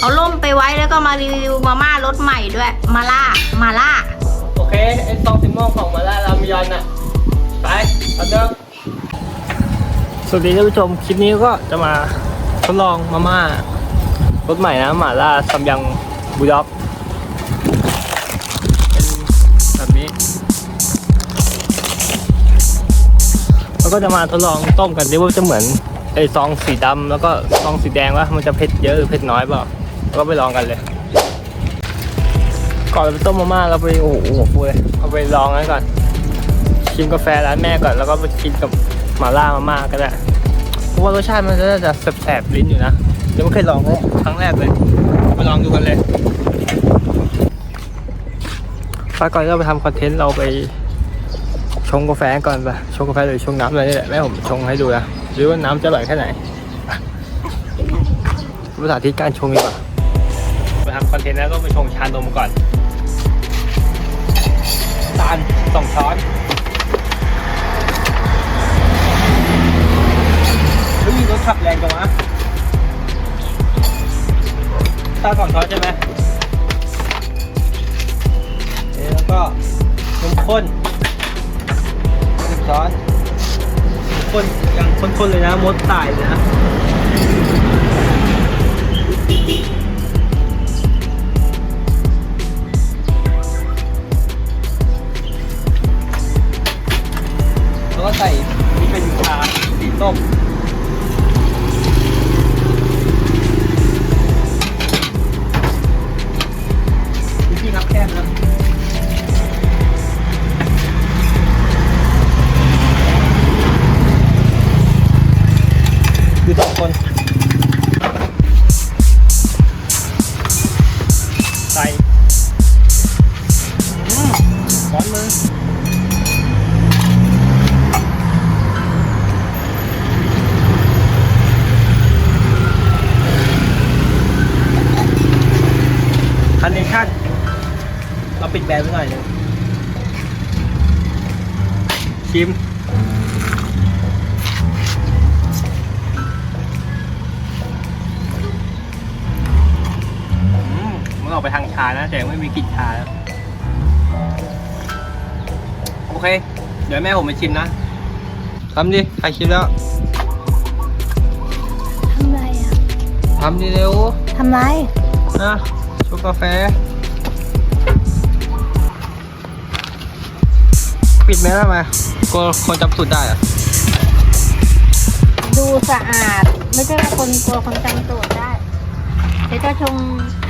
เอาล่มไปไว้แล้วก็มารีวิวมาม่ารสใหม่ด้วย มาล่า มาล่า โอเค ไอ้ซองซิมอนของมาล่ารามยอนน่ะ ไปเอาเดิมสวัสดีท่านผู้ชม คลิปนี้ก็จะมาทดลองมาม่ารสใหม่นะหม่าล่าซัมยังบูด็อกเป็นแบบนี้ แล้วก็จะมาทดลองต้มกันดิว่าจะเหมือนไอ้ซองสีดำแล้วก็ซองสีแดงว่ามันจะเผ็ดเยอะหรือเผ็ดน้อยเปล่าแล้ว ก็ไปลองกันเลย ก่อนไปต้มมาม่าเราไปโอ้โหหัวฟูเลยเอาไปลองกันก่อน ชิมกาแฟร้านแม่ก่อนแล้วก็ไปกินกับหม่าล่ามาม่าก็ได้เพราะว่ารสชาติมันจะจะแสบๆลิ้นอยู่นะยังไม่เคยลองเลยครั้งแรกเลยไปลองดูกันเลยไปก่อนเราไปทำคอนเทนต์เราไปชงกาแฟก่อนไปชงกาแฟหรือชงน้ำอะไรนี่แหละแม่ผมชงให้ดูนะหรือว่าน้ำจะอร่อยแค่ไหนภาษาที่การชงดีกว่า ทำคอนเทนต์แล้วก็ไปชงชานมก่อนตาลสองช้อนเฮ้ยมีรถขับแรงจังวะตาลสองช้อนใช่ไหมเอ๊ะแล้วก็นมข้นหนึ่งช้อนนข้นอย่างข้นๆเลยนะมดตายเลยนะ เป็นชาสีส้ม เราปิดแบรนด์ไว้หน่อยหนึงชิม อืมมันออกไปทางชานะแต่ยังไม่มีกลิ่นชาแล้วโอเค เดี๋ยวแม่ผมไปชิมนะทำดิ ใครชิมแล้วทำไรอะทำดิเร็วทำไร นะชงกาแฟ ปิดไหมล่ะมากลัวคนจำสูตรได้เหรอะดูสะอาด ไม่ใช่ว่าคนกลัวคนจำตัวได้ เดี๋ยวจะชง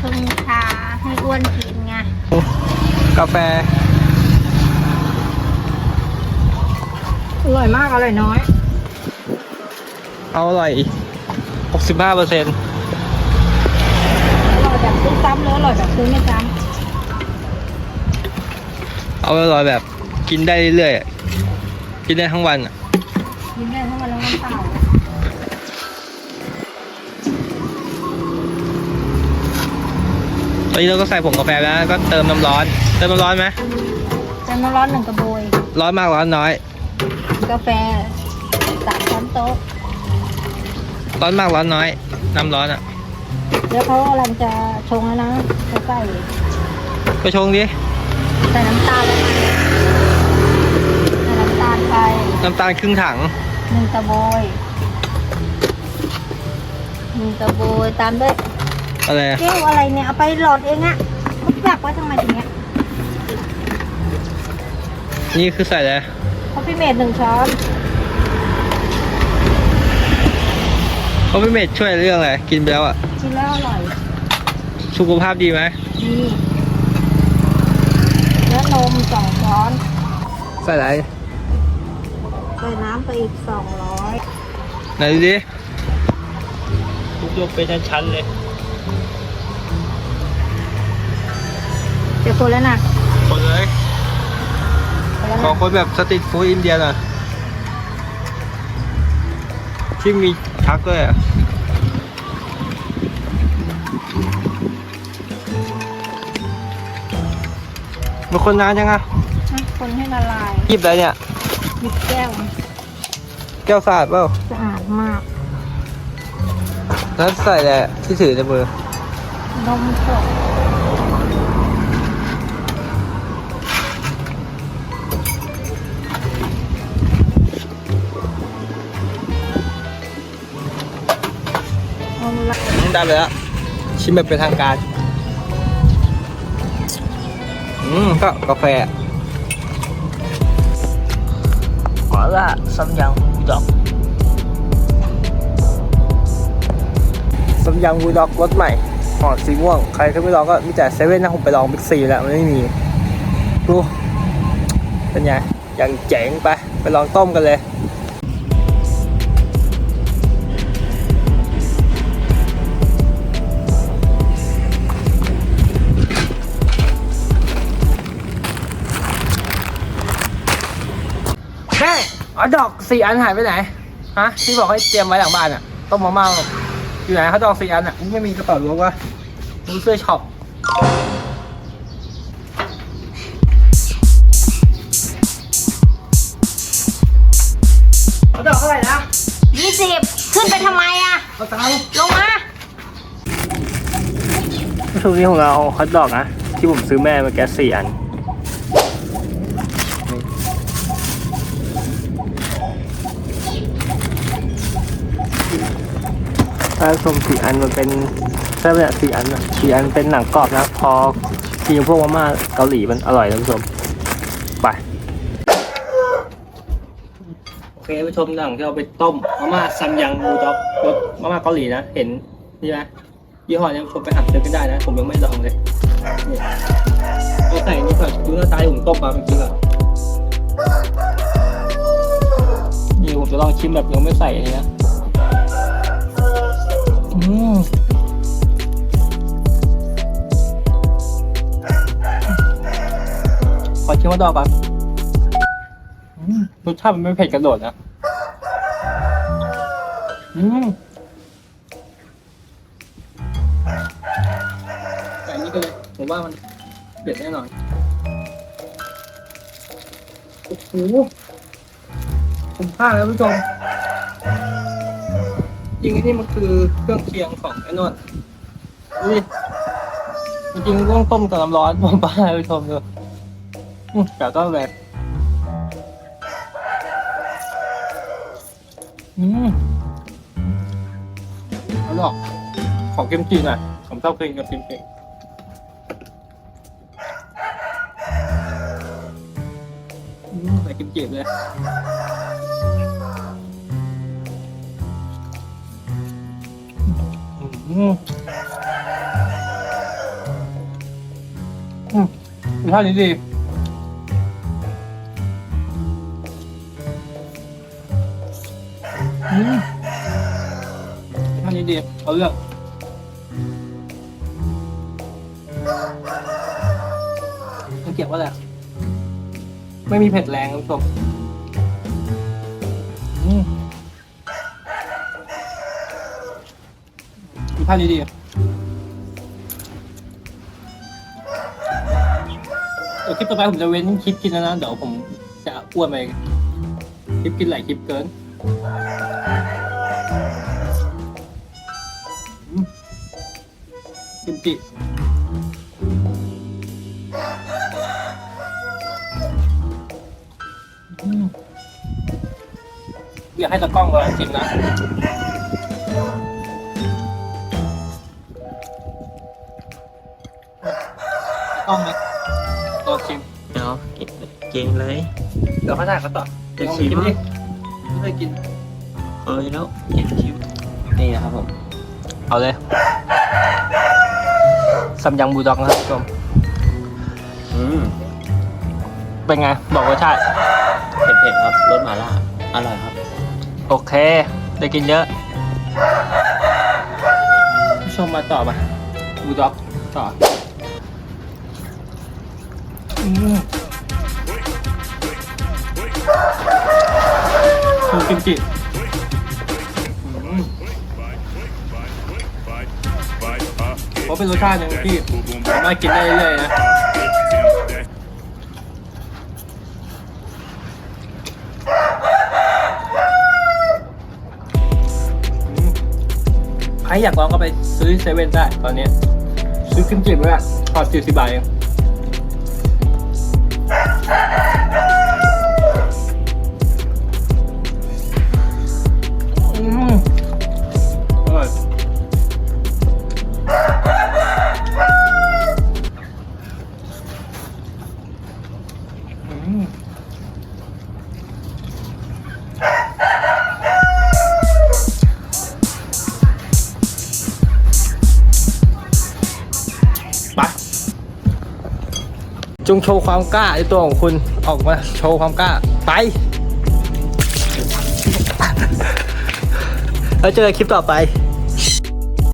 ชงชาให้อ้วนกินไง กาแฟอร่อยมากอร่อยน้อย เอาอร่อย65เปอร์เซ็นต์อร่อยแบบซื้อซ้ำหรืออร่อยแบบซื้อไม่ซ้เอาอร่อยแบบ กินได้เรื่อยๆอะกินได้ทั้งวันอะำกินได้ทั้งวันแล้วน้ำเปล่าตอนนี้เราก็ใส่ผงกาแฟแล้วก็เติมน้ำร้อน เติมน้ำร้อนไหมเติมน้ำร้อนหนึ่งกระบวย ร้อนมากร้อนน้อย กาแฟสามช้อนโต๊ะ ร้อนมากร้อนน้อย น้ำร้อนอะแล้วเขากำลังจะชงแล้วนะจะใส่ก็ชงดิ ใส่น้ำตาลลงไปใส่น้ำตาลไป น้ำตาลครึ่งถังหนึ่งกระบวยหนึ่งกระบวยตามด้วยอะไรอะแก้วอะไรเนี่ยเอาไปหลอดเองอะเขาอยากไว้ทำไมอย่างเงี้ยนี่คือใส่อะไรคอฟฟี่เมดหนึ่งช้อนเขาไม่เม็ดช่วยเรื่องอะไรกินไปแล้วอะกินแล้วอร่อย สุขภาพดีไหมดีแล้วนมสองช้อน ใส่อะไร ใส่น้ำไปอีกสองร้อยไหนดูดิทุกยกเป็นชั้นๆเลย เดี๋ยวคนแล้วนะคนเลย คนแล้วขอนะคนแบบสตรีทฟู้ดอินเดียหน่อยที่มีชักด้วยอะมันคนนานยังอะอะคนให้ละลายหยิบอะไรเนี่ย หยิบแก้วแก้วสะอาดเปล่าสะอาดมากแล้วใส่อะไรที่ถือในมือ นมสดเอาละได้ไปแล้วชิมแบบเป็นทางการ อืม ก็กาแฟ หมาล่าซัมยังบูด็อกซัมยังบูด็อกรสใหม่หอดสีม่วง ใครที่ไม่ลองก็มีแต่เซเว่นนะผมไปลองบิ๊กซีแล้วมันไม่มีดูเป็นไงอย่างเจ๋งไป ไปลองต้มกันเลย ม่เอาดอกสี่อันหายไปไหนฮะที่บอกให้เตรียมไว้หลังบ้านอะต้มมาม่าอยู่ไหนเขาดอกสี่อันอะไม่มีกระเป๋าล้วงวะดูเสื้อช็อปเอาดอกเท่าไหร่นะยี่สิบขึ้นไปทำไมอะเอาตังค์ลงมาช่วงนี้ของเราฮอทดอกนะ ที่ผมซื้อแม่มาแกสี่อัน ถ้าชมสี่อันมันเป็นแค่แบบสี่อันอะสี่อันเป็นหนังกรอบนะพอกินพวกมาม่าเกาหลีมันอร่อยท่านผู้ชมไปโอเคผู้ชมหลังที่เราไปต้มมาม่าซัมยังบูด็อกรสมาม่าเกาหลีนะเห็นนี่ไหมยี่ห้อนี้ผู้ชมไปหัดซื้อกันได้นะ ผมยังไม่ลองเลยเอาใส่นี่ก่อนดูหน้าตาผมต้มมาเมื่อกี้ก่อนนี่ผมจะลองชิมแบบยังไม่ใส่เลยนะ ขอชิมว่าดอกก่อนอืมรสชาติมันไม่เผ็ดกระโดดนะอืมแต่อันนี้ก็เลยผมว่ามันเผ็ดแน่นอนโอ้โหคุ้มค่าแล้วผู้ชม จริงๆนี่มันคือเครื่องเคียงของไอ้นวดดูดิจริงๆต้องต้มกับน้ำร้อนผมป้าให้ผู้ชมดูอืมแต่ต้องแบบอืมอร่อยของเค็มจีนอะผมชอบกินกับเค็มจีนอืมใส่เค็มจีนเลย รสชาตินี้ดีอืมรสชาตินี้ดีเอาเรื่องมันเกี่ยวว่าอะไรไม่มีเผ็ดแรงคุณผู้ชม อืมดูภาพดีๆเดี๋ยวคลิปต่อไปผมจะเว้นคลิปกินแล้วนะเดี๋ยวผมจะอ้วนไปคลิปกินหลายคลิปเกินอืมกิมจิอยากให้ตะกล้องลองชิมนะ ต้องไหมลองชิมเดี๋ยวเก่งเลยเดี๋ยวเขาถ่ายเขาต่อจะลองชิมดิไม่เคยกินเคยแล้วเก่งชิมนี่นะครับผม เอาเลยซัมยังบูด็อกนะครับผู้ชมอืมเป็นไง บอกรสชาติเผ็ดๆครับรสหม่าล่าอร่อยครับ โอเค ได้กินเยอะผู้ชมมาต่อมาบูด็อกต่อ อืมชูกิมจิอืมเพราะเป็นรสชาติหนึงที่สามารถกินได้เรื่อยๆนะใครอยากลองก็ไปซื้อเซเว่นได้ตอนนี้ ซื้อกิมจิไว้อะพอสี่สิบบาทเอง จงโชว์ความกล้าในตัวของคุณออกมาโชว์ความกล้า ไป แล้วเจอกันคลิปต่อไป